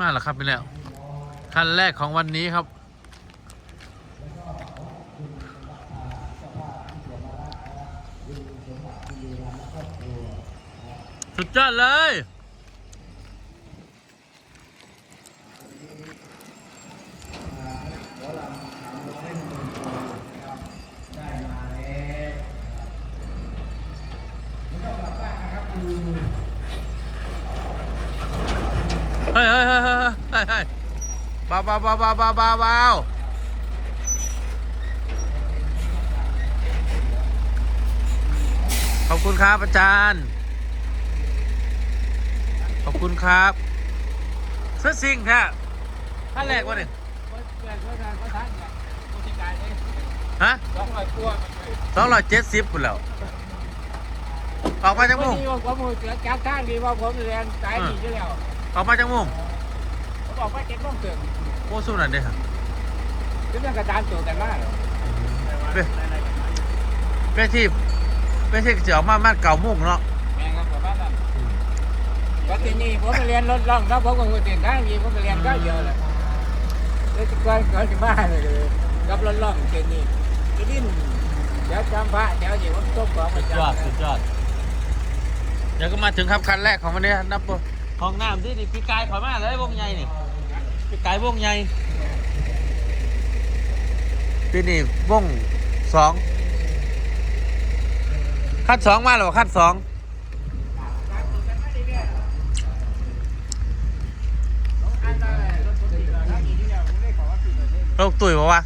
มาแล้วครับไปแล้วขั้นแรกของวันนี้ครับสุดยอดเลย เฮ้ยเฮ้ยเฮ้ยเฮ้ยเฮ้ยเฮ้ยเบาเบาเบาเบาเบาเบาเบาขอบคุณครับอาจารย์ ขอบคุณครับเสื้อซิงแท้ท่านแรกวะเนี่ยฮะสองร้อยเจ็ดสิบคุณแล้วออกมาจากมุงผมมือเสือจับทางดีว่าผมเรียนสายดีอยู่แล้ว ออกมาจากมุงผมบอกว่าเจ็ดโมงครึ่งโอ้สู้หน่อยเด้อคือเรื่องกระดานตัวกันมากเป้เป้ที่เป้ที่จะออกมามาเก่ามุ่งเนาะแม่ครับผมว่าแบบก็ทีนี้ผมเรียนรถล่องแล้วผมก็มือเตียนทางดีผมเรียนก็เยอะเลยแล้วจะก่อนก่อนจะบ้านเลยกับรถล่องเตียนนี่จะดิ้นเดี๋ยวจำพระเดี๋ยวเดี๋ยวผมตบของไปยอดสุดยอดเดี๋ยวก็มาถึงครับคันแรกของวันนี้นับบ่ ห้องน้ำที่นี่พี่กายขอมาเลยวงใหญ่นี่พี่กายวงใหญ่ที่นี่วงสองคัดสองมาหรอคัดสองโรคตุ๋ยบอกว่า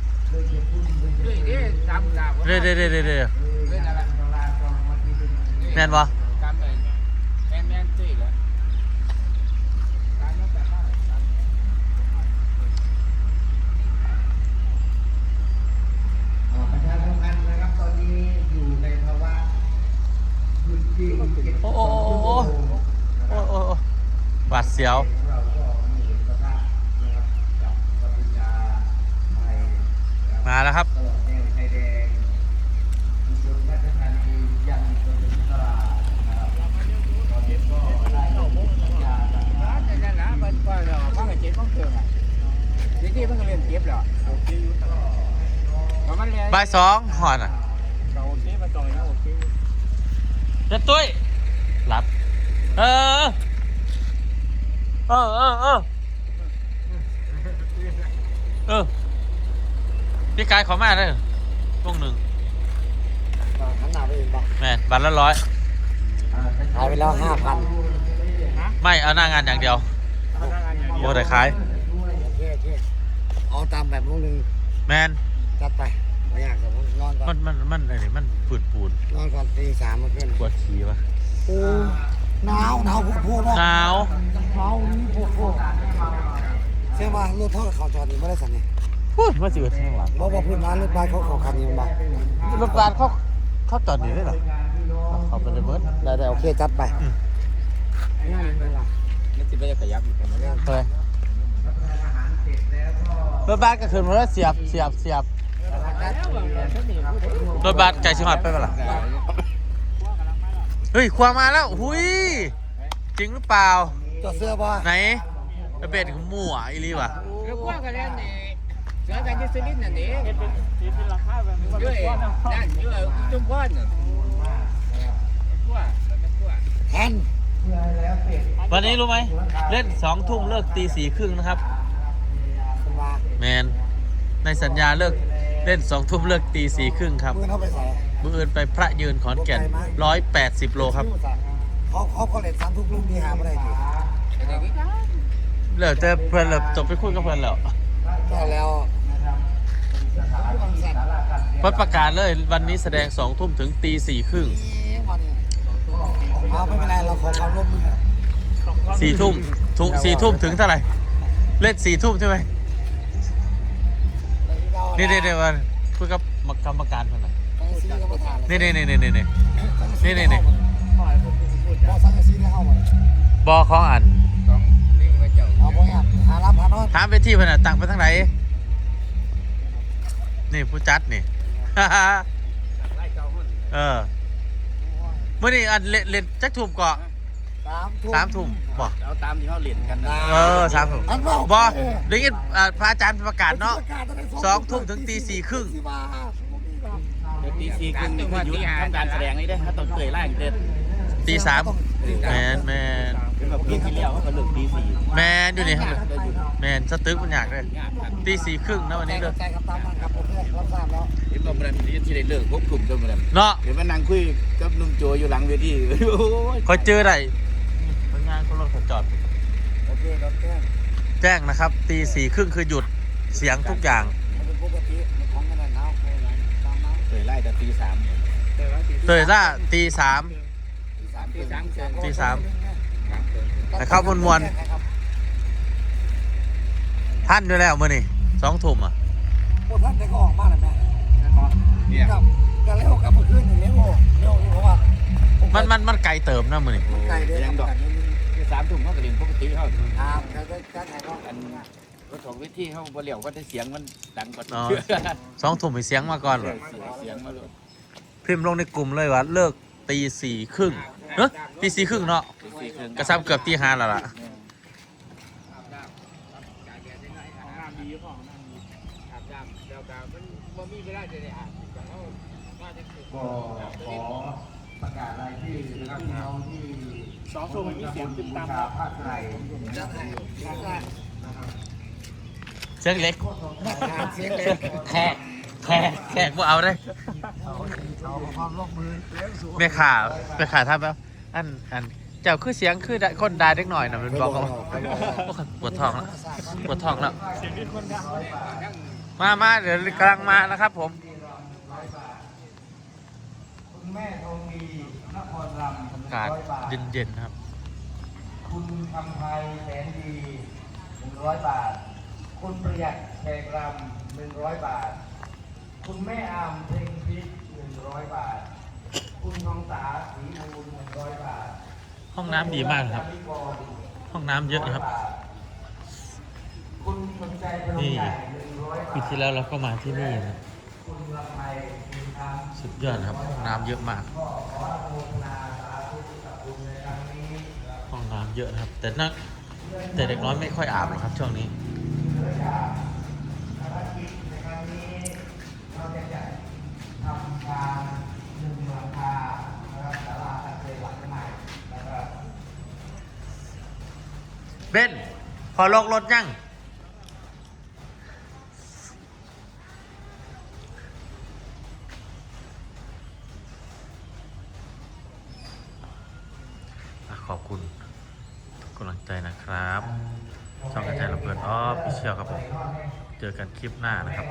เด้เด้เด้เด้เด้แม่นบ่แม่นแม่นตุ้ยเหรอการนั้นแต่ว่า อ่าประชาสัมพันธ์นะครับตอนนี้อยู่ในภาวะหยุดยิงเก็บ โอ้โอ้โอ้โอ้ โอ้โอ้โอ้หวาดเสียว เราก็มีประทะนะครับกับกัมพูชาไทยนะครับ มาแล้วครับ ตลอดแนวชายแดนอุบลราชธานียันจนถึงตราดนะครับตอนนี้ก็ได้สัญญาณนะครับ ร้านนั้นนะมันก็เราฟังกับเจ็บต้องเติมอะ ทีที่มันก็เรียนเจ็บแล้วโอเคอยู่ตลอดพอมันเรียนบ่ายสองหอนอะก็โอเคมาต่อยนะโอเคเด็ดตุ้ยหลับ เออ เออ เออ เออ เออ พี่กายขอมาเลยพวกหนึ่งหันหน้าไปเองป่ะแม่นบัตรละร้อยขายไปแล้วห้าพัน ไม่เอาหน้างานอย่างเดียวโมได้ขายโอเคโอเค เอาตามแบบพวกนึงแมนจัดไปไม่อยากจะนอนก่อมันนมันมันอะไรนี่มันปูดปูดนอนก่อนตีสามเมื่อคืนปวดขี้วะโอ้หนาวหนาวพวกพวกหนาวหนาวนี่พวกพวกเชื่อว่ารถเท่ากับเขาจอดนี่ไม่ได้สั่นนี่พูดมาสิเอิดข้างหลังบอกว่าพื้นร้านรถบ้านเขาเขาคันนี้มันบ้างรถบัสเขาเขาจอดอยู่ได้เหรอเขาไปเลยเบิร์ดได้ได้โอเคจัดไปงานเวลาไม่ติดไปจะขยับอีกไหมเนี่ยเลย รถบัสก็ขึ้นมาแล้วเสียบเสียบเสียบรถบัสไก่ชิฮอดไปเปะล่ะเฮ้ยควงมาแล้วหุยจริงหรือเปล่า จอดเสื้อบ่ไหนระเบิดของหมู่อะอีลีวะแล้วกว้างกันแล้วนี่เสือกันที่สลิดนั่นนี่เป็นเป็นราคาแบบนี้ด้วยนั่นด้วยจุ่มก้อนน่ะกว้างมันกว้างแทนวันนี้รู้ไหมเล่นสองทุ่มเลิกตีสี่ครึ่งนะครับคุณว่า แมนในสัญญาเลิกเล่นสองทุ่มเลิกตีสี่ครึ่งครับมือเข้าไปใส่มืออื่นไปพระยืนขอนแก่นร้อยแปดสิบโลครับเขาเขาก็เล่นสามทุกลูกนี่หาไม่ได้ดิอะไรกี่ครั้งเหลือแต่เพื่อนเหลือจบไปคุยกับเพื่อนแล้วก็แล้วผู้กำกับเพิ่นประกาศเลยวันนี้แสดงสองทุ่มถึงตีสี่ครึ่งเอาไม่เป็นไรเราขอความร่วมมือสี่ทุ่มทุกสี่ทุ่มถึงเท่าไหร่ เล่นสี่ทุ่มใช่ไหม นี่นี่นี่วันคุยกับกรรมการเพื่อนน่ะซื้อกรรมฐานนี่นี่นี่นี่นี่นี่ นี่นี่นี่สังกะสีได้เข้ามาบอของอันสองนี่ไว้เจ้าเอาบ่ยากหารับหานอนถามไปที่เพื่อนน่ะตั้งไปทางไหนนี่ผู้จัดนี่ ไล่เจ้าหุ่นเออเมื่อนี้อันเล่นเล่นจักทุ่มเกาะ สสามทุ่มสามทุ่มบ่เอาตามที่เขาเล่นกันนะเออสามทุ่มอันว่าบ่ได้ยินอ่าพระอาจารย์ประกาศเนาะประกศตั้แต่สองทุ่มถึงตีสี่ครึ่งสี่มาผมมีครับเดี๋ยวตีสี่ครึ่งนี่คือหยุดทำการแสดงนี่ได้อถ้าต้องเตยล่างเด็ดตีสามแมนแมนเป็นแบบปีที่แล้วเขาก็เลิกตีสี่แมนอยู่นี่ครับได้หยุดแมนสตึกมันอยากเลยงานครับตีสี่ครึ่งนะวันนี้เด้อใจกับตามนั้นครับผมเนี่ยรับทราบแล้วเห็นบอกมันที่ได้เลิกพบกลุ่มจนมันเนาะเห็นมันนั่งคุยกับหนุ่มโจอยู่หลังเวทีโอ้ย คอยเจอได้พ นักงานคนรถเขาจอด โอเคครับแจ้งแจ้งนะครับตีสี่ครึ่งคือหยุดเสียงทุกอย่าง มันเป็นปกติในของกันนะเอาตามนั้นเตยไล่แต่ตีสามเนี่ยเตยล่าตีสาม ตีสามตีสามเกินตีสามสามเกินแต่เข้ามวล ท่านด้วยแล้วมื่อนี่สองทุ่มอะโอ้ท่านแต่ก็ออกมาแล้วแม่เนี่ยครับกันเร็วครับเมื่อคืนนี่เร็วเร็วเพราะว่า มันมันมันไกลเติมนะมื่อนี่ ไก่เด้ยังดอกคือ สามทุ่มเขาก็เรียนปกติเขาครับแล้วก็การถ่ายทอดอันรถของเวทีเขาบ่เลี้ยวก็ได้เสียงมันดังกว่าอ๋อสองทุ่มมีเสียงมาก่อนเหรอเสียงมาเลยพิมพ์ลงในกลุ่มเลยว่าเลิกตีสี่ครึ่งเนอะตีสี่ครึ่งเนาะตีสี่ครึ่งกระซับเกือบตีห้าแล้วล่ะก็ขอ ประกาศรายชื่อนะครับพี่น้องที่สองทุ่มมีเสียงตึ้มตามภาคไทยเสียงเล็กเสียงเล็กแขกแขกแขกพวกเอาเลยเมร่วมมือเสียงสูงแม่ข่าแม่ข่าทำแล้วอันอันเจ้าคือเสียงคือคนได้เล็กหน่อยนะมันบอกเขาปวดท้องแล้วปวดท้องแล้วมามาเดี๋ยวกำลังมานะครับผม ม่ทองดีนครรำอากาศเย็นๆครับ คุณคำไพแสนดีหนึ่งร้อยบาท คุณประหยัดแขกรำหนึ่งร้อยบาท คุณแม่อามเพลงพิษหนึ่งร้อยบาท คุณทองสาสีมูลหนึ่งร้อยบาท ห้องน้ำดีมากครับ ห้องน้ำเยอะนะครับ คุณสนใจพนมนี่ใหญ่หนึ่งร้อยบาปีทที่แล้วเราก็มาที่นี่นะคุณลำไพคุณทาม สุดยอดนะครับห้องน้ำเยอะมาก ห้องน้ำเยอะครับ แต่นักแต่เด็กน้อยไม่ค่อยอาบหรอกครับช่วงนี้เราจะจัดทำการหนึ่งหลังคานะครับศาลาการเกษตรหลังใหม่นพอลงรถยัง ขอบคุณทุกกำลังใจนะครับ ช่องกระจายระเบิดออฟพิเชียลครับผม เจอกันคลิปหน้านะครับ